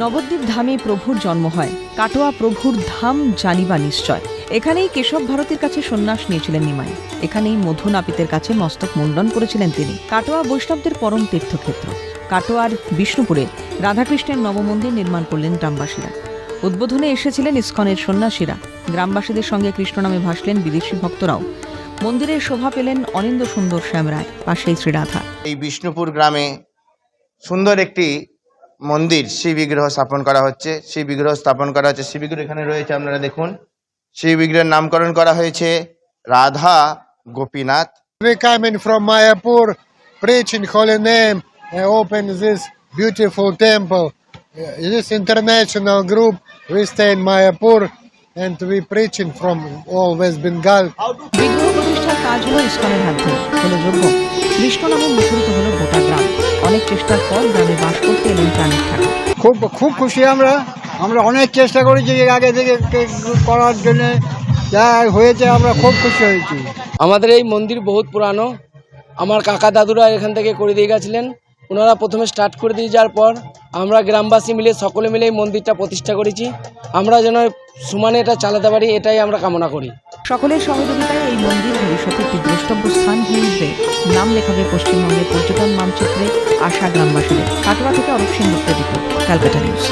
নবদ্বীপ ধামে প্রভুর জন্ম হয়। কাটোয়া প্রভুর ধাম জানিবা নিশ্চয়। এখানেই কেশব ভারতের কাছে সন্ন্যাস নিয়েছিলেন নিমাই। এখানেই মধু নাপিতের কাছে মস্তক মুন্ডন করেছিলেন তিনি। কাটোয়া বৈষ্ণবদের পরম তীর্থক্ষেত্র। কাটোয়ার বিষ্ণুপুরে রাধাকৃষ্ণের নবমন্দির নির্মাণ করলেন গ্রামবাসীরা। উদ্বোধনে এসেছিলেন ইস্কনের সন্ন্যাসীরা। গ্রামবাসীদের সঙ্গে কৃষ্ণ নামে ভাসলেন বিদেশি ভক্তরাও। মন্দিরের শোভা পেলেন অনিন্দ সুন্দর শ্যাম রায় পাশেই শ্রীরাধা। এই বিষ্ণুপুর গ্রামে সুন্দর একটি মন্দির শ্রী বিগ্রহ স্থাপন করা হচ্ছে শ্রী বিগ্রহ স্থাপন করা হচ্ছে শ্রী বিগ্রহ এখানে রয়েছে আপনারা দেখুন শ্রী বিগ্রহের নামকরণ করা হয়েছে Radha Gopinath We coming from Mayapur, preaching holy name, and open this beautiful temple. Uh, This international group, we stay in Mayapur, and we preaching from all West Bengal. বিগ্রহ প্রতিষ্ঠার কাজ হলো ইস্কনের হাত ধরে হলো যোগ্য কৃষ্ণ নামে মুখরিত হলো গোটা গ্রাম অনেক চেষ্টার পর গ্রামে বাস করতে এলেন প্রাণের ঠাকুর খুব খুব খুশি আমরা। আমরা অনেক চেষ্টা করেছি আগে থেকে করার জন্য। যা হয়েছে আমরা খুব খুশি হয়েছি। আমাদের এই মন্দির বহুত পুরানো। আমার কাকা দাদুরা এখান থেকে করে দিয়ে গেছিলেন। ওনারা প্রথমে স্টার্ট করে দিয়ে যাওয়ার পর আমরা গ্রামবাসী মিলে, সকলে মিলে এই মন্দিরটা প্রতিষ্ঠা করেছি। আমরা যেন সমানে এটা চালাতে পারি, এটাই আমরা কামনা করি। সকলের সহযোগিতায় এই মন্দির ভবিষ্যতে একটি দ্রষ্টব্য স্থান হয়ে উঠবে। নাম লেখাবে পশ্চিমবঙ্গের পর্যটন মানচিত্রে, আশা গ্রামবাসীদের। কাটোয়া থেকে Arup Singha report, Calcutta news.